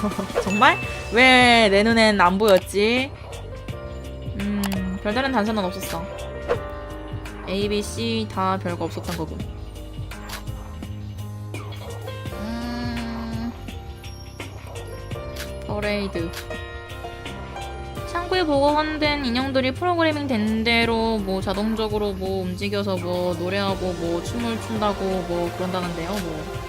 정말? 왜 내 눈엔 안 보였지? 음, 별다른 단서는 없었어. A, B, C 다 별거 없었던 거군. 음, 퍼레이드. 창구에 보관된 인형들이 프로그래밍 된 대로 뭐 자동적으로 뭐 움직여서 뭐 노래하고 뭐 춤을 춘다고 뭐 그런다는데요, 뭐.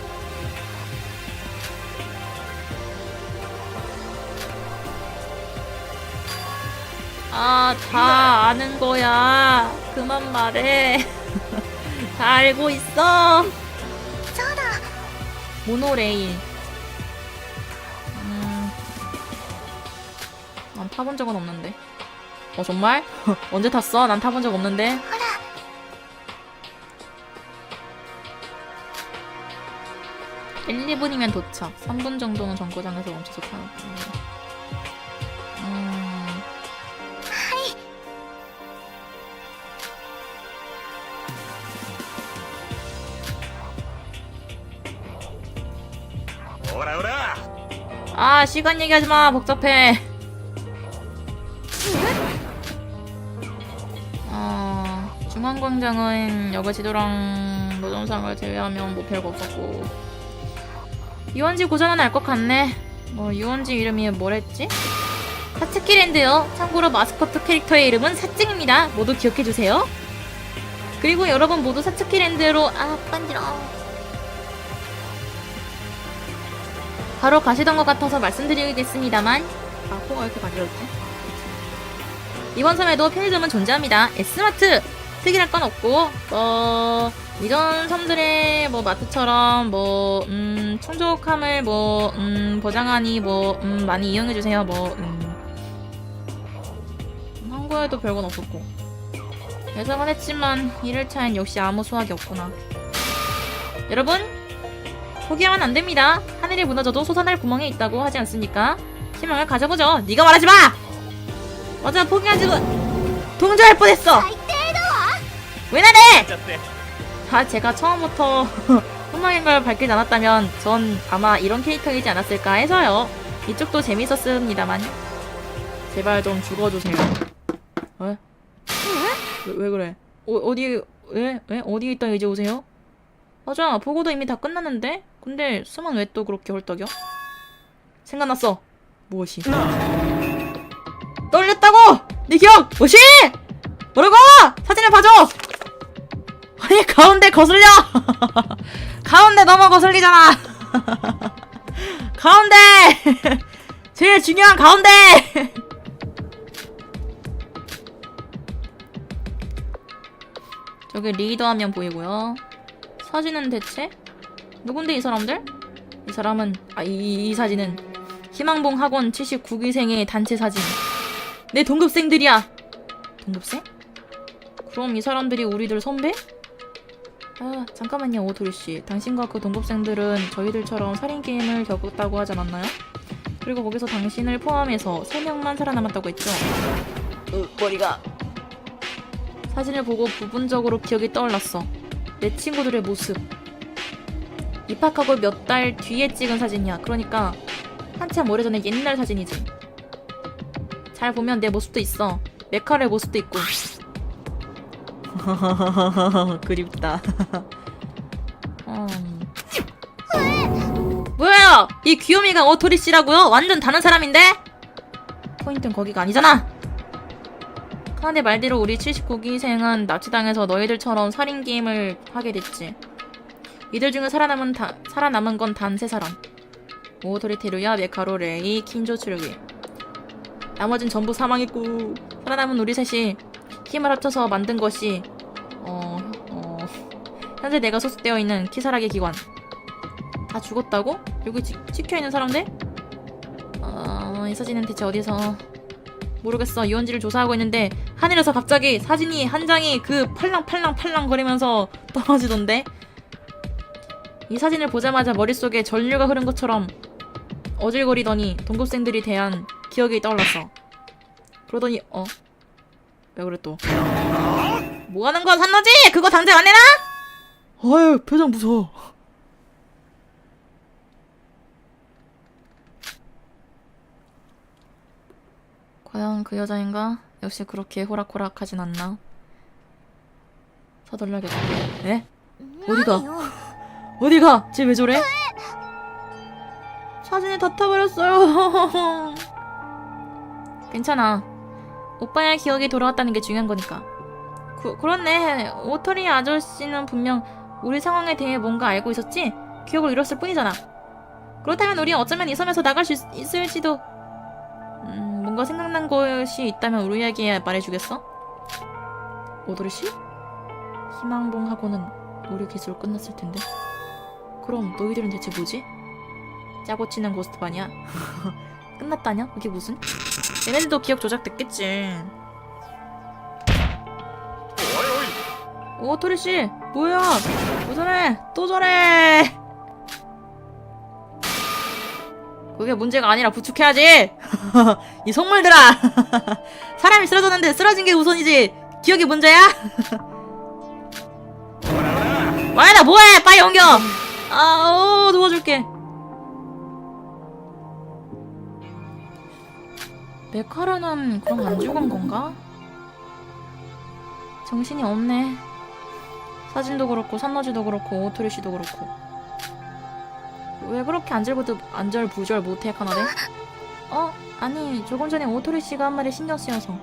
아, 다 아는 거야. 그만 말해. 다 알고 있어. 모노레일. 음, 난 타본 적은 없는데. 어, 정말? 언제 탔어? 난 타본 적 없는데. 1, 2분이면 도착. 3분 정도는 정거장에서 멈춰서 타는 거. 아, 시간 얘기하지 마. 복잡해. 어, 중앙광장은 여가 지도랑 노점상을 제외하면 뭐 별거 없었고. 유원지 고전은 알 것 같네. 뭐, 유원지 이름이 뭐랬지? 사츠키랜드요. 참고로 마스코트 캐릭터의 이름은 사찡입니다. 모두 기억해주세요. 그리고 여러분 모두 사츠키랜드로, 아, 간지러. 바로 가시던 것 같아서 말씀드리겠습니다만 아 코가 왜 이렇게 간지럽지? 이번 섬에도 편의점은 존재합니다 S마트! 특이할 건 없고 어... 이전 섬들의 뭐 마트처럼 뭐 음, 충족함을 뭐 음, 보장하니 뭐 음, 많이 이용해 주세요 뭐 음. 한국에도 별건 없었고 예상은 했지만 1일차엔 역시 아무 수확이 없구나 여러분 포기하면 안 됩니다. 하늘이 무너져도 솟아날 구멍이 있다고 하지 않습니까? 희망을 가져보죠. 네가 말하지 마. 맞아 포기하지도 동조할 뻔했어. 왜 나래? 아 제가 처음부터 흥망인 걸 밝히지 않았다면 전 아마 이런 캐릭터이지 않았을까 해서요. 이쪽도 재밌었습니다만 제발 좀 죽어주세요. 어? 왜, 왜 그래? 어, 어디 왜? 왜? 어디 있다 이제 오세요? 맞아, 보고도 이미 다 끝났는데? 근데 수만 왜 또 그렇게 헐떡여? 생각났어. 무엇이? 떨렸다고! 네 기억! 무엇이! 뭐라고! 사진을 봐줘! 아니 가운데 거슬려! 가운데 넘어 거슬리잖아! 가운데! 제일 중요한 가운데! 저기 리더 화면 보이고요. 사진은 대체? 누군데 이 사람들? 이 사람은 아 이 이 사진은 희망봉 학원 79기생의 단체 사진. 내 동급생들이야. 동급생? 그럼 이 사람들이 우리들 선배? 아 잠깐만요 오토리 씨. 당신과 그 동급생들은 저희들처럼 살인 게임을 겪었다고 하지 않았나요? 그리고 거기서 당신을 포함해서 3명만 살아남았다고 했죠. 으, 머리가. 사진을 보고 부분적으로 기억이 떠올랐어. 내 친구들의 모습. 입학하고 몇 달 뒤에 찍은 사진이야. 그러니까 한참 오래전에 옛날 사진이지. 잘 보면 내 모습도 있어. 메카의 모습도 있고. 그립다. 음. 뭐야? 이 귀요미가 오토리 씨라고요? 완전 다른 사람인데? 포인트는 거기가 아니잖아. 그런데 말대로 우리 79기생은 납치당해서 너희들처럼 살인 게임을 하게 됐지. 이들 중에 살아남은 다, 살아남은 건 단 세 사람. 오토리 테루야, 메카로, 레이, 킨조 추르기. 나머진 전부 사망했고 살아남은 우리 셋이 힘을 합쳐서 만든 것이 어, 어, 현재 내가 소속되어 있는 키사라기 기관. 다 죽었다고? 여기 지, 찍혀 있는 사람들? 어, 이 사진은 대체 어디서? 모르겠어. 유원지를 조사하고 있는데 하늘에서 갑자기 사진이 한 장이 그 팔랑팔랑 팔랑 거리면서 떨어지던데. 이 사진을 보자마자 머릿속에 전류가 흐른 것처럼 어질거리더니 동급생들이 대한 기억이 떠올랐어. 그러더니 어? 왜 그래 또? 뭐 하는 거야 산너지? 그거 당장 안 내놔? 어휴 표정 무서워. 과연 그 여자인가? 역시 그렇게 호락호락하진 않나. 서둘러야겠다. 에? 어디가? 何よ 어디 가? 쟤 왜 저래? 사진이 다 타버렸어요. 괜찮아. 오빠의 기억이 돌아왔다는 게 중요한 거니까. 그, 그렇네. 오토리 아저씨는 분명 우리 상황에 대해 뭔가 알고 있었지? 기억을 잃었을 뿐이잖아. 그렇다면 우리 어쩌면 이 섬에서 나갈 수 있, 있을지도. 음, 뭔가 생각난 것이 있다면 우리에게 말해주겠어? 오토리 씨? 희망봉하고는 우리 기술 끝났을 텐데. 그럼 너희들은 대체 뭐지? 짜고 치는 고스트반이야? 끝났다냐? 그게 무슨? 얘네들도 기억 조작됐겠지. 오, 토리씨! 뭐야! 뭐 저래! 또 저래! 그게 문제가 아니라 부축해야지! 이 속물들아! 사람이 쓰러졌는데 쓰러진 게 우선이지! 기억이 문제야? 와, 나 뭐해! 빨리 옮겨! 아, 어, 도와줄게. 메카르는 그럼 안 죽은 건가? 정신이 없네. 사진도 그렇고 산너지도 그렇고 오토리 씨도 그렇고. 왜 그렇게 안절부절 안절부절 못해 카나데? 어? 아니 조금 전에 오토리 씨가 한 말에 신경 쓰여서.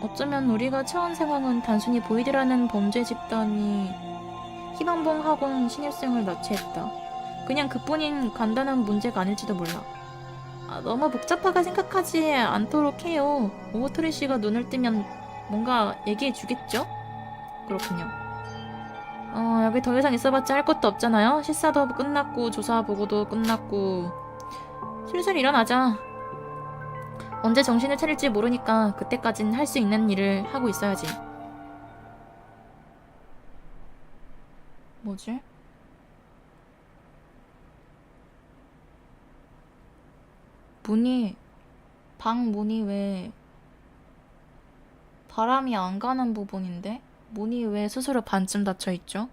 어쩌면 우리가 처한 상황은 단순히 보이드라는 범죄 집단이 희망봉 학원 신입생을 납치했다. 그냥 그뿐인 간단한 문제가 아닐지도 몰라. 아, 너무 복잡하게 생각하지 않도록 해요. 오토리 씨가 눈을 뜨면 뭔가 얘기해 주겠죠? 그렇군요. 어, 여기 더 이상 있어봤자 할 것도 없잖아요. 실사도 끝났고 조사 보고도 끝났고 슬슬 일어나자. 언제 정신을 차릴지 모르니까 그때까진 할 수 있는 일을 하고 있어야지. 뭐지? 문이 방 문이 왜 바람이 안 가는 부분인데 문이 왜 스스로 반쯤 닫혀 있죠?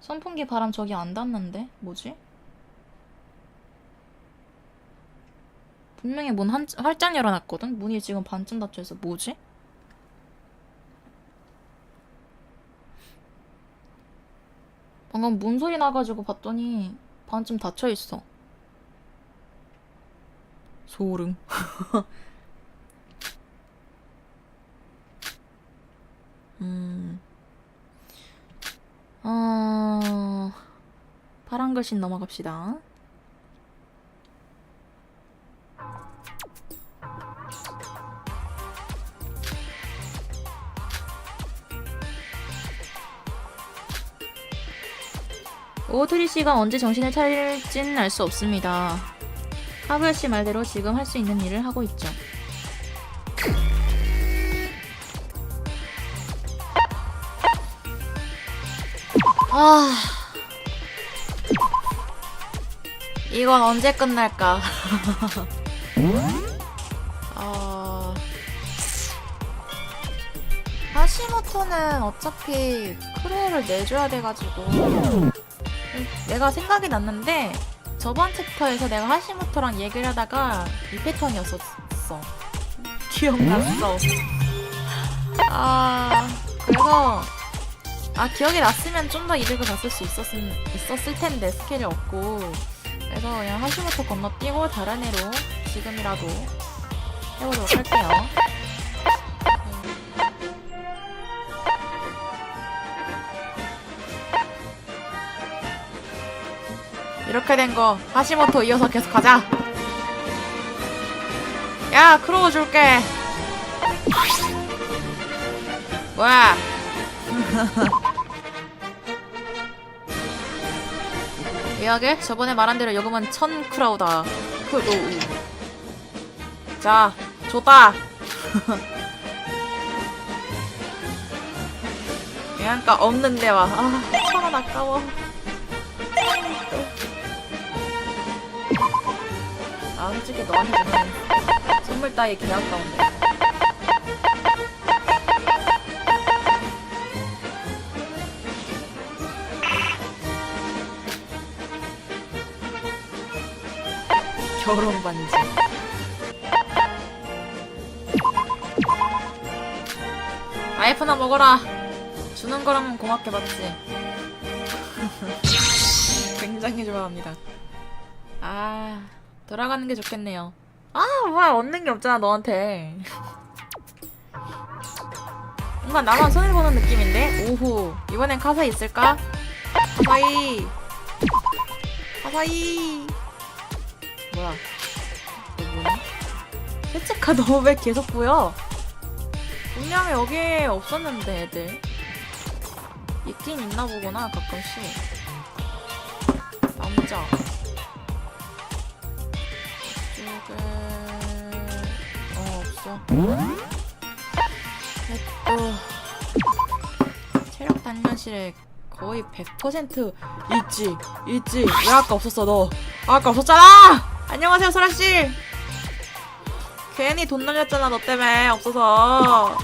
선풍기 바람 저기 안 닿는데 뭐지? 분명히 문 한, 활짝 열어놨거든? 문이 지금 반쯤 닫혀 있어 뭐지? 방금 문 소리 나가지고 봤더니 반쯤 닫혀 있어. 소름. 음. 어... 파란 글씨 넘어갑시다. 오토리 씨가 언제 정신을 차릴진 알 수 없습니다. 하부야 씨 말대로 지금 할 수 있는 일을 하고 있죠. 아. 이건 언제 끝날까? 아. 하시모토는 어차피 크루를 내줘야 돼가지고 내가 생각이 났는데 저번 챕터에서 내가 하시모토랑 얘기를 하다가 이 패턴이었었어. 기억났어. 아 그래서 아 기억이 났으면 좀 더 이득을 봤을 수 있었을, 있었을 텐데 스킬이 없고 그래서 그냥 하시모토 건너뛰고 다른 애로 지금이라도 해보도록 할게요. 이렇게 된 거 하시모토 이어서 계속 가자. 야 크로우 줄게. 뭐야? 예약에 저번에 말한 대로 요금은 천 크라우다. 크로우. 자, 줬다. 예약가 없는데 와. 아, 천원 아까워. 아 솔직히 너한테 주는 선물 따위 개 아까운데 결혼 반지. 아이프나 먹어라. 주는 거라면 고맙게 받지. 굉장히 좋아합니다. 아, 돌아가는 게 좋겠네요. 아, 뭐야, 얻는 게 없잖아, 너한테. 뭔가 나만 손해보는 느낌인데? 오후. 이번엔 카사이 있을까? 카사이. 카사이. 뭐야. 이거 뭐니? 세체카 너무 왜 계속 보여? 분명히 여기에 없었는데, 애들. 있긴 있나 보구나, 가끔씩. 남자. 어, 없어. 또 체력 단련실에 거의 100% 있지 있지. 왜 아까 없었어 너. 아까 없었잖아! 안녕하세요 소라씨. 괜히 돈 날렸잖아 너 때문에. 없어서.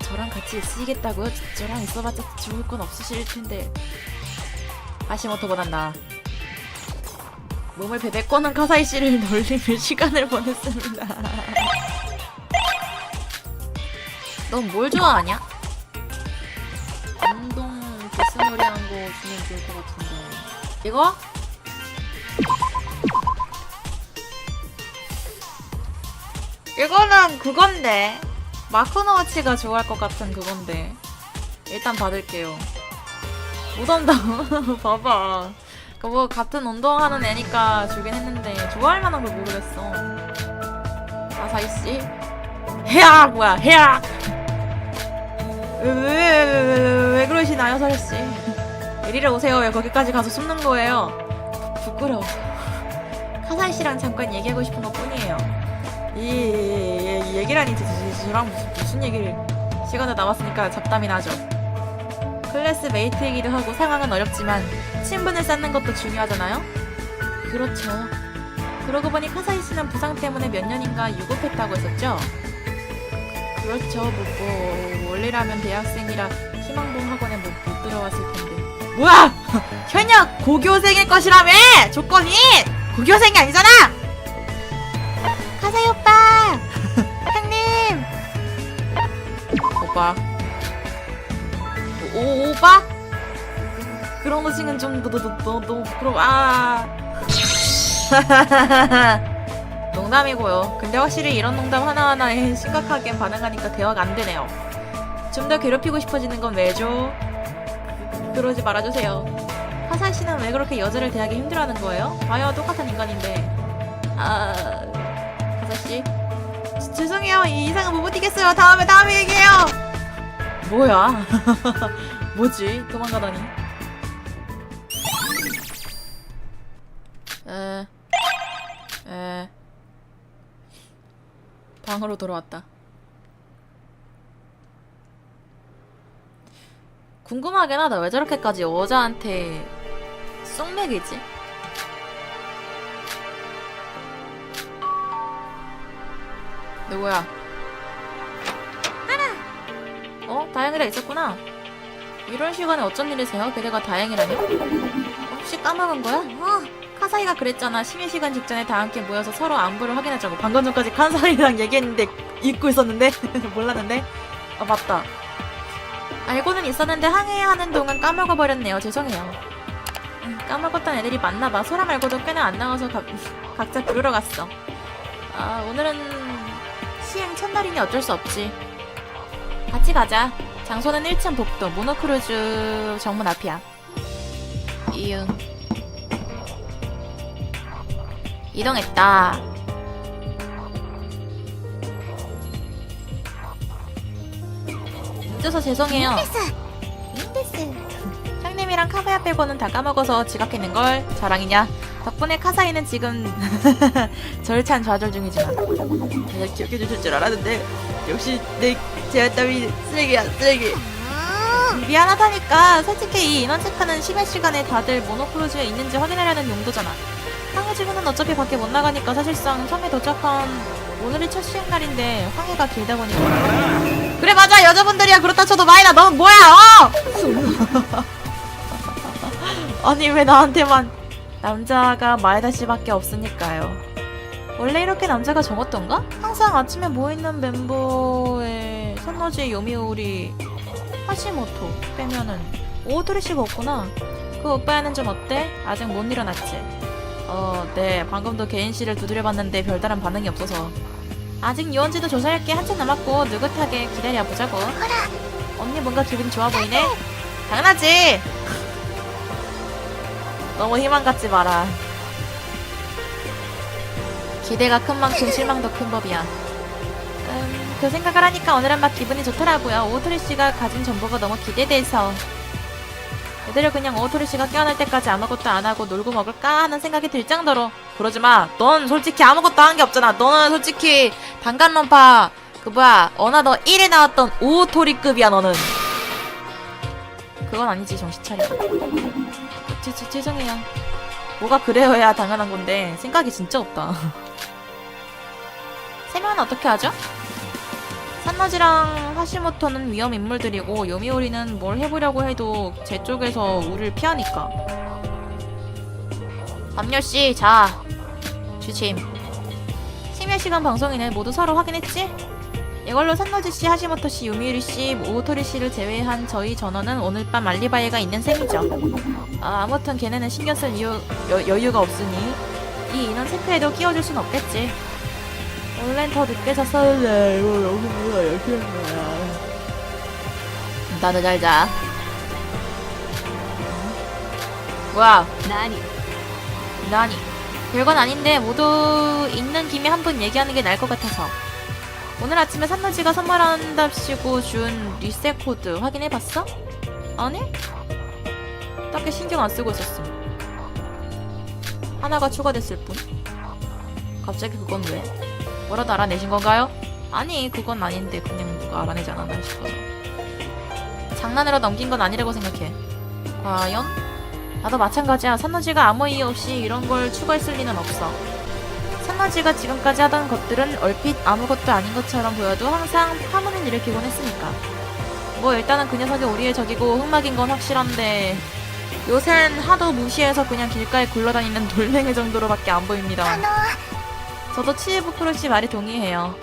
저랑 같이 있으시겠다고요? 저랑 있어봤자 죽을 건 없으실 텐데. 하시모토보단 나 몸을 베베 꺼는 카사이 씨를 놀리며 시간을 보냈습니다. 넌 뭘 좋아하냐? 운동 데스놀이 한거 주면 좋을 것 같은데. 이거? 이거는 그건데. 마크노와치가 좋아할 것 같은 그건데. 일단 받을게요. 무덤당 봐봐 그뭐 같은 운동하는 애니까 주긴 했는데 좋아할 만한 걸 모르겠어 아사이씨 해악 뭐야 해악 왜왜 왜 왜, 그러시나요 설씨 이리로 오세요 왜 거기까지 가서 숨는 거예요 부, 부끄러워 카사이 씨랑 잠깐 얘기하고 싶은 것 뿐이에요 이, 이, 이, 이 얘기라니 저랑 무슨, 무슨 얘기를 시간도 남았으니까 잡담이 나죠 클래스 메이트이기도 하고 상황은 어렵지만 친분을 쌓는 것도 중요하잖아요 그렇죠 그러고 보니 카사이 씨는 부상 때문에 몇 년인가 유급했다고 했었죠 그렇죠. 뭐, 뭐 원래라면 대학생이라 희망봉 학원에 못, 못 들어왔을 텐데. 뭐야? 현역 고교생일 것이라며! 조건이! 고교생이 아니잖아! 카사이 오빠 형님! 오빠. 오, 오, 오빠? 그런 거 지금 좀 너, 너, 너, 너, 너무 부끄러워. 아. 농담이고요. 근데 확실히 이런 농담 하나하나에 심각하게 반응하니까 대화가 안 되네요. 좀 더 괴롭히고 싶어지는 건 왜죠? 그러지 말아주세요. 화산 씨는 왜 그렇게 여자를 대하기 힘들어하는 거예요? 봐요, 똑같은 인간인데. 아, 화산 씨. 지- 죄송해요. 이 이상은 못 버티겠어요. 다음에 다음에 얘기해요. 뭐야? 뭐지? 도망가다니. 에, 에, 방으로 돌아왔다. 궁금하긴 하다. 왜 저렇게까지 여자한테 쏙맥이지? 누구야? 어? 다행이라 있었구나. 이런 시간에 어쩐 일이세요? 게다가 다행이라뇨? 혹시 까먹은 거야? 어, 카사이가 그랬잖아. 심야 시간 직전에 다 함께 모여서 서로 안부를 확인하자고. 방금 전까지 카사이랑 얘기했는데 잊고 있었는데 몰랐는데. 아 맞다. 알고는 있었는데 항해하는 동안 까먹어 버렸네요. 죄송해요. 음, 까먹었던 애들이 많나봐. 소라 말고도 꽤나 안 나와서 각, 각자 부르러 갔어. 아 오늘은 시행 첫날이니 어쩔 수 없지. 같이 가자. 장소는 1층 복도 모노크루즈 정문 앞이야. 이응. 이동했다. 늦어서 죄송해요. 형님이랑 카바야 빼고는 다 까먹어서 지각했는걸 자랑이냐? 덕분에 카사이는 지금 절찬 좌절 중이지만. 다들 기억해 주실 줄 알았는데 역시 내 제안 따위 쓰레기야 쓰레기. 미안하다니까. 솔직히 이 인원 체크는 심야 시간에 다들 모노크루즈에 있는지 확인하려는 용도잖아. 황해지구는 어차피 밖에 못 나가니까 사실상 섬에 도착한 오늘이 첫 시행 날인데 황해가 길다 보니까. 그래 맞아. 여자분들이야. 그렇다 쳐도 마이나 넌 뭐야 어! 아니 왜 나한테만 남자가 마에다 씨밖에 없으니까요. 원래 이렇게 남자가 적었던가? 항상 아침에 모이는 멤버의 선너지 요미우리 하시모토 빼면은 오토리 씨가 없구나. 그 오빠는 좀 어때? 아직 못 일어났지? 어, 네. 방금도 개인 씨를 두드려봤는데 별다른 반응이 없어서. 아직 유언지도 조사할 게 한참 남았고 느긋하게 기다려보자고. 언니 뭔가 기분이 좋아 보이네? 당연하지! 너무 희망 갖지 마라. 기대가 큰 만큼 실망도 큰 법이야. 음, 그 생각을 하니까 오늘은 막 기분이 좋더라고요. 오토리 씨가 가진 정보가 너무 기대돼서. 이대로 그냥 오토리 씨가 깨어날 때까지 아무것도 안 하고 놀고 먹을까 하는 생각이 들 정도로. 그러지 마. 넌 솔직히 아무것도 한 게 없잖아. 너는 솔직히 단간론파 그 뭐야 어나더 1에 나왔던 오토리급이야 너는. 그건 아니지 정신 차려. 제, 제, 죄송해요. 뭐가 그래야 당연한 건데 생각이 진짜 없다. 세 명은 어떻게 하죠? 산나지랑 하시모토는 위험 인물들이고 요미오리는 뭘 해보려고 해도 제 쪽에서 우리를 피하니까. 담요 씨, 자, 주침. 심야 시간 방송이네. 모두 서로 확인했지? 이걸로 산노지 씨, 하시모토 씨, 요미우리 씨, 오토리 씨를 제외한 저희 전원은 오늘 밤 알리바이가 있는 셈이죠. 아, 아무튼 걔네는 신경 쓸 이유, 여, 여유가 없으니 이 인원 체크에도 끼워줄 순 없겠지. 원래는 더 늦게 잤었는데 이거 여기 뭐야 이렇게 한 거야. 나도 잘 자. 뭐야? 나니 나니. 별건 아닌데 모두 있는 김에 한 번 얘기하는 게 나을 것 같아서. 오늘 아침에 산노지가 선물한답시고 준 리셋 코드 확인해봤어? 아니? 딱히 신경 안 쓰고 있었음. 하나가 추가됐을 뿐. 갑자기 그건 왜? 뭐라도 알아내신 건가요? 아니, 그건 아닌데 그냥 누가 알아내지 않았나 싶어서. 장난으로 넘긴 건 아니라고 생각해. 과연? 나도 마찬가지야. 산노지가 아무 이유 없이 이런 걸 추가했을 리는 없어. 할아버지가 지금까지 하던 것들은 얼핏 아무것도 아닌 것처럼 보여도 항상 파문을 일으키곤 했으니까. 뭐 일단은 그 녀석이 우리의 적이고 흑막인 건 확실한데 요샌 하도 무시해서 그냥 길가에 굴러다니는 돌멩이 정도로밖에 안 보입니다. 저도 치이부크로 씨 말이 동의해요.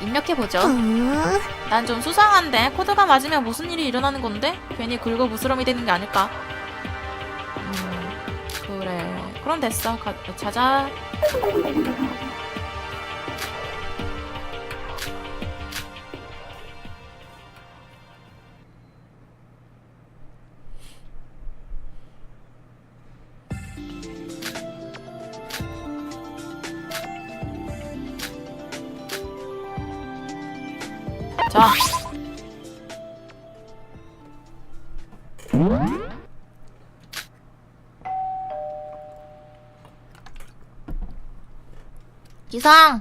입력해보죠. 난 좀 수상한데 코드가 맞으면 무슨 일이 일어나는 건데? 괜히 긁어 부스럼이 되는 게 아닐까? 그럼 됐어. 가. 자. 기상!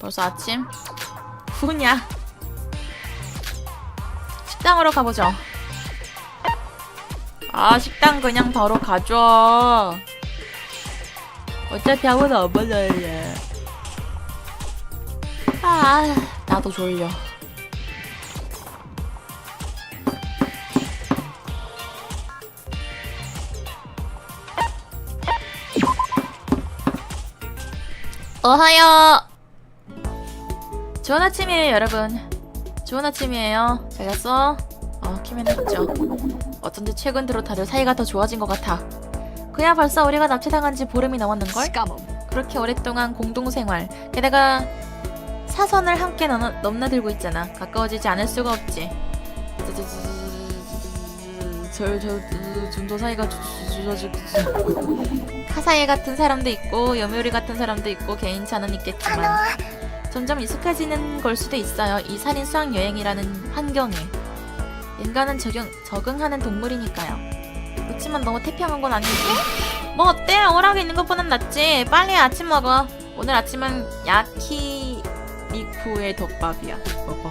벌써 아침? 후냐? 식당으로 가보죠. 아, 식당 그냥 바로 가죠. 어차피 아무도 안 받아야 아, 나도 졸려. 어하요. 좋은 아침이에요, 여러분. 좋은 아침이에요. 잘 잤어? 어, 키면 해봤죠. 어쩐지 최근 들어 다들 사이가 더 좋아진 것 같아. 그야 벌써 우리가 납치당한 지 보름이 넘었는걸? 그렇게 오랫동안 공동생활, 게다가 사선을 함께 넘, 넘나들고 있잖아. 가까워지지 않을 수가 없지. 저저 좀더 사이가 좋아지고 카사에 같은 사람도 있고 여묘리 같은 사람도 있고 개인차는 있겠지만 점점 익숙해지는 걸 수도 있어요 이 살인 수학 여행이라는 환경에 인간은 적용, 적응하는 동물이니까요 그렇지만 너무 태평한 건 아니지 뭐 어때? 오락에 있는 것보단 낫지. 빨리 아침 먹어. 오늘 아침은 야키 리쿠의 덮밥이야. 먹어.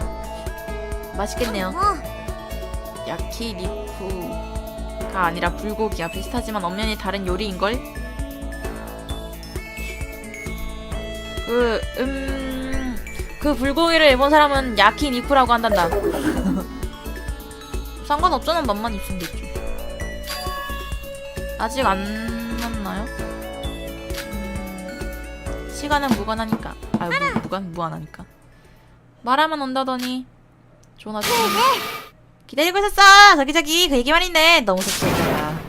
맛있겠네요. もう 야키 리쿠가 아니라 불고기야. 비슷하지만 엄연히 다른 요리인걸? 그, 음, 그 불고기를 일본 사람은 야키 니쿠라고 한단다. 상관없잖아 맘만 있으면 됐지. 아직 안 왔나요? 음, 시간은 무관하니까. 아 무, 무관 무한하니까. 말하면 온다더니 전화 주 기다리고 있었어! 저기 저기! 그 얘기만 있네! 너무 속상해라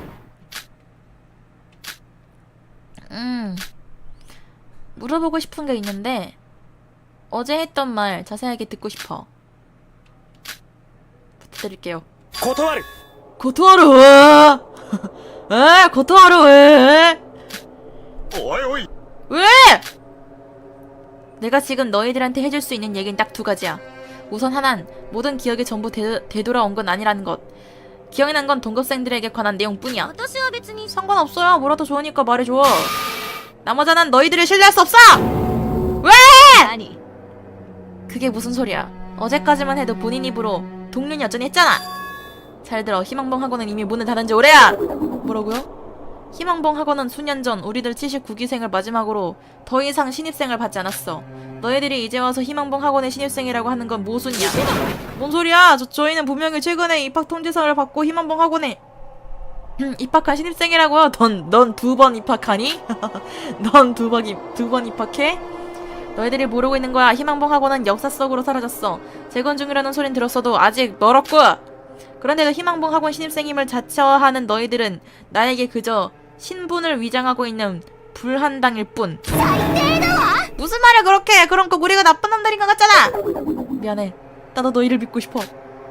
음 물어보고 싶은 게 있는데 어제 했던 말 자세하게 듣고 싶어. 부탁드릴게요. 고토하루. 고토하루. 에 고토하루 왜? 오이 오이. 왜? 내가 지금 너희들한테 해줄 수 있는 얘기는 딱 두 가지야. 우선 하나는 모든 기억이 전부 되, 되돌아온 건 아니라는 것. 기억이 난 건 동급생들에게 관한 내용뿐이야. 상관없어요. 뭐라도 좋으니까 말해줘. 나머지 는 너희들을 신뢰할 수 없어! 왜? 何 그게 무슨 소리야. 어제까지만 해도 본인 입으로 동륜 여전히 했잖아. 잘 들어. 희망봉 학원은 이미 문을 닫은 지 오래야. 뭐라고요? 희망봉 학원은 수년 전 우리들 79기생을 마지막으로 더 이상 신입생을 받지 않았어. 너희들이 이제 와서 희망봉 학원의 신입생이라고 하는 건 모순이야. 뭔 소리야? 저, 저희는 분명히 최근에 입학 통지서를 받고 희망봉 학원에 음, 입학한 신입생이라고요. 넌 넌 두 번 입학하니? 넌 두 번 두 번 입학해? 너희들이 모르고 있는 거야. 희망봉 학원은 역사 속으로 사라졌어. 재건 중이라는 소린 들었어도 아직 멀었고. 그런데도 희망봉 학원 신입생임을 자처하는 너희들은 나에게 그저 신분을 위장하고 있는 불한당일 뿐. 무슨 말이야 그렇게? 그럼 꼭 우리가 나쁜 놈들인 것 같잖아. 미안해. 나도 너희를 믿고 싶어.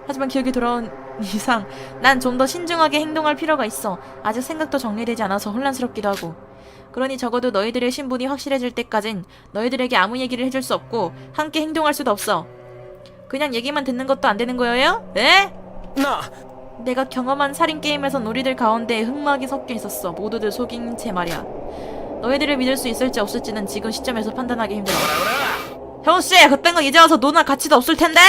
하지만 기억이 돌아온 이상. 난 좀 더 신중하게 행동할 필요가 있어. 아직 생각도 정리되지 않아서 혼란스럽기도 하고. 그러니 적어도 너희들의 신분이 확실해질 때까진 너희들에게 아무 얘기를 해줄 수 없고 함께 행동할 수도 없어. 그냥 얘기만 듣는 것도 안 되는 거예요? 네? 나 내가 경험한 살인 게임에서 놀이들 가운데 흑막이 섞여 있었어. 모두들 속인 채 말이야. 너희들을 믿을 수 있을지 없을지는 지금 시점에서 판단하기 힘들어. 형우 씨, 그딴 거 이제 와서 논할 가치도 없을 텐데.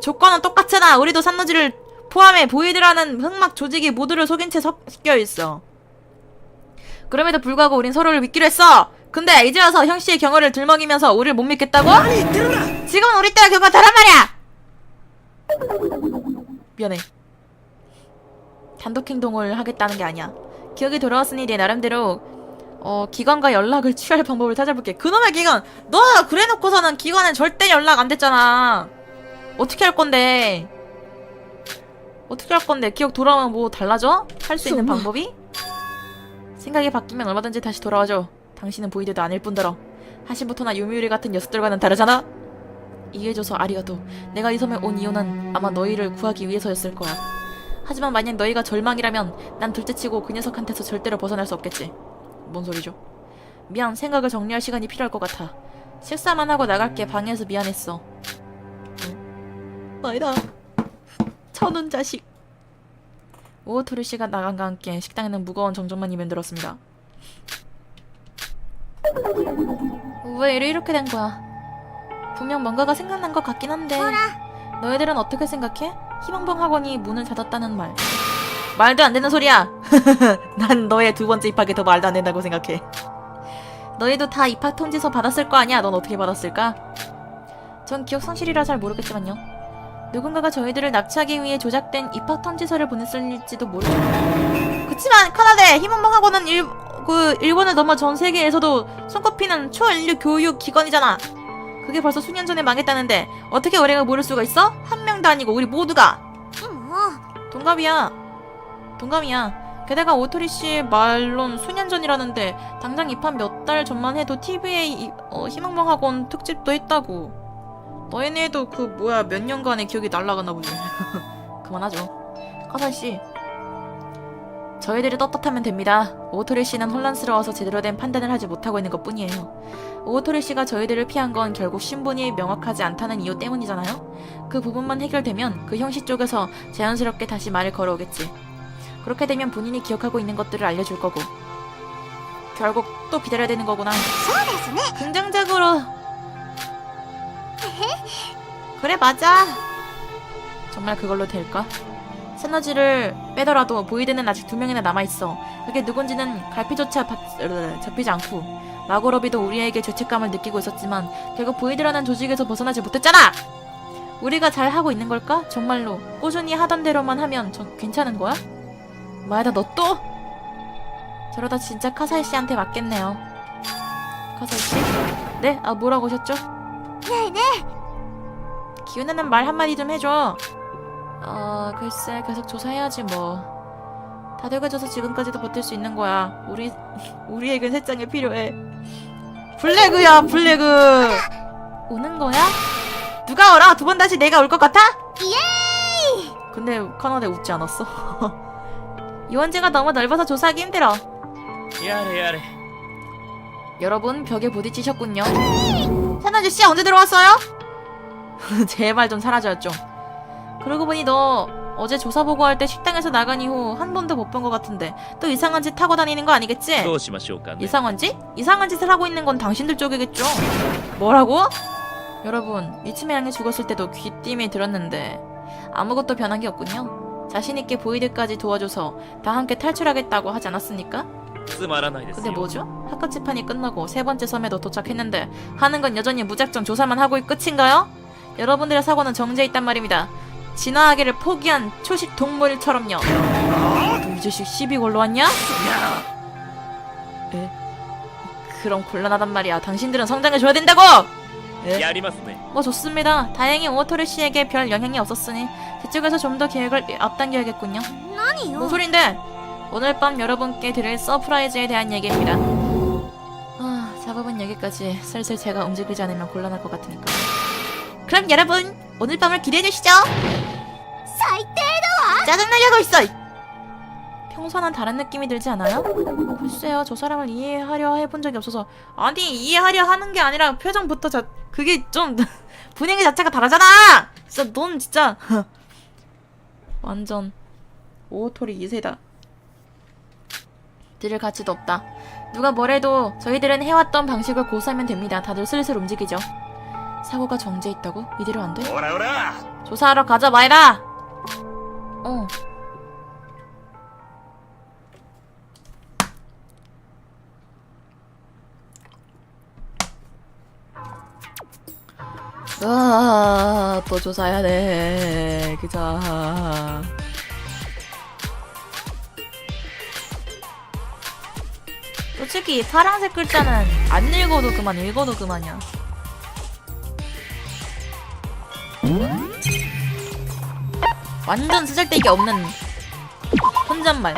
조건은 똑같잖아. 우리도 산노지를 포함해 보이드라는 흑막 조직이 모두를 속인 채 섞여 있어. 그럼에도 불구하고 우린 서로를 믿기로 했어. 근데 이제 와서 형 씨의 경우를 들먹이면서 우리를 못 믿겠다고? 지금은 우리 때와 결과 다란 말이야. 미안해. 단독 행동을 하겠다는 게 아니야. 기억이 돌아왔으니 내 나름대로 어 기관과 연락을 취할 방법을 찾아볼게. 그놈의 기관, 너 그래놓고서는 기관은 절대 연락 안 됐잖아. 어떻게 할 건데? 어떻게 할 건데? 기억 돌아오면 뭐 달라져? 할 수 있는. 방법이? 생각이 바뀌면 얼마든지 다시 돌아와줘. 당신은 보이드도 아닐 뿐더러. 하시부토나 요미우리 같은 녀석들과는 다르잖아. 이해해줘서 아리가도. 내가 이 섬에 온 이유는 아마 너희를 구하기 위해서였을 거야. 하지만 만약 너희가 절망이라면 난 둘째치고 그 녀석한테서 절대로 벗어날 수 없겠지. 뭔 소리죠? 미안, 생각을 정리할 시간이 필요할 것 같아. 식사만 하고 나갈게. 방해해서 미안했어. 응? 아니다. 천운 자식. 오토르 씨가 나간과 함께 식당에는 무거운 정적만 입에 들었습니다. 왜 이렇게 된 거야? 분명 뭔가가 생각난 것 같긴 한데. 너희들은 어떻게 생각해? 희망봉 학원이 문을 닫았다는 말. 말도 안 되는 소리야. 난 너의 두 번째 입학이 더 말도 안 된다고 생각해. 너희도 다 입학 통지서 받았을 거 아니야? 넌 어떻게 받았을까? 전 기억 상실이라 잘 모르겠지만요. 누군가가 저희들을 납치하기 위해 조작된 입학 통지서를 보냈을지도 모르죠. 그치만 카나다의 희망봉 학원은 일, 그 일본을 넘어 전 세계에서도 손꼽히는 초인류 교육 기관이잖아. 그게 벌써 수년 전에 망했다는데 어떻게 우리가 모를 수가 있어? 한 명도 아니고 우리 모두가 もう 동갑이야. 동갑이야. 게다가 오토리 씨 말론 수년 전이라는데 당장 입학 몇 달 전만 해도 TV에 이, 어, 희망봉 학원 특집도 했다고. 너희네도 그 뭐야 몇 년간의 기억이 날라갔나 보지. 그만하죠. 카사 씨. 저희들이 떳떳하면 됩니다. 오토리 씨는 혼란스러워서 제대로 된 판단을 하지 못하고 있는 것 뿐이에요. 오토리 씨가 저희들을 피한 건 결국 신분이 명확하지 않다는 이유 때문이잖아요. 그 부분만 해결되면 그 형씨 쪽에서 자연스럽게 다시 말을 걸어오겠지. 그렇게 되면 본인이 기억하고 있는 것들을 알려줄 거고. 결국 또 기다려야 되는 거구나. そうですね 긍정적으로. 그래 맞아. 정말 그걸로 될까? 시너지를 빼더라도 보이드는 아직 두 명이나 남아있어. 그게 누군지는 갈피조차 바- 잡히지 않고 마고러비도 우리에게 죄책감을 느끼고 있었지만 결국 보이드라는 조직에서 벗어나지 못했잖아! 우리가 잘 하고 있는 걸까? 정말로 꾸준히 하던 대로만 하면 저 괜찮은 거야? 마에다 너 또? 저러다 진짜 카사이 씨한테 맞겠네요. 카사이 씨? 네? 아 뭐라고 하셨죠? 네네. 기운나는 말 한마디 좀 해줘. 어, 글쎄 계속 조사해야지 뭐. 다들 가져서 지금까지도 버틸 수 있는 거야. 우리 우리에겐 새 장이 필요해. 블랙이야 블랙. 오는 거야? 누가 오라? 두 번 다시 내가 올 것 같아? 예이! 근데 커널에 웃지 않았어. 유원지가 너무 넓어서 조사하기 힘들어. 야래 야래. 여러분 벽에 부딪히셨군요. 산아저씨 언제 들어왔어요? 제발 좀 사라져요 좀. 그러고 보니 너 어제 조사 보고할 때 식당에서 나간 이후 한 번도 못 본 것 같은데 또 이상한 짓 하고 다니는 거 아니겠지? どうしましょうかね 이상한 짓? 이상한 짓을 하고 있는 건 당신들 쪽이겠죠. 뭐라고? 여러분, 이츠메 양이 죽었을 때도 귀띔이 들었는데 아무것도 변한 게 없군요. 자신 있게 보이드까지 도와줘서 다 함께 탈출하겠다고 하지 않았습니까? つまらないです 근데 よ 뭐죠? 학과치판이 끝나고 세 번째 섬에도 도착했는데 하는 건 여전히 무작정 조사만 하고 끝인가요? 여러분들의 사고는 정제 있단 말입니다. 진화하기를 포기한 초식 동물처럼요. 너이 자식 시비 걸러왔냐? 에? 그럼 곤란하단 말이야. 당신들은 성장해줘야 된다고! 에? 뭐 좋습니다. 다행히 오토르 씨에게 별 영향이 없었으니 그쪽에서 좀 더 계획을 앞당겨야겠군요. 뭔 소린데? 오늘 밤 여러분께 드릴 서프라이즈에 대한 얘기입니다. 아, 작업은 여기까지. 슬슬 제가 움직이지 않으면 곤란할 것 같으니까. 그럼 여러분, 오늘 밤을 기대해 주시죠. 最低 짜증나게 하고 있어. 평소와는 다른 느낌이 들지 않아요? 글쎄요, 저 사람을 이해하려 해본 적이 없어서 아니 이해하려 하는 게 아니라 표정부터 저 그게 좀 분위기 자체가 다르잖아. 진짜 넌 진짜 완전 오토리 2세다. 들을 가치도 없다. 누가 뭐래도 저희들은 해왔던 방식을 고수하면 됩니다. 다들 슬슬 움직이죠. 사고가 정지했다고? 이대로 안 돼? 오라 오라 조사하러 가자 마이라! 어 아, 또 조사해야 돼. 기자. 솔직히 파란색 글자는 안 읽어도 그만, 읽어도 그만이야. 완전 쓰잘데기 없는 혼잣말.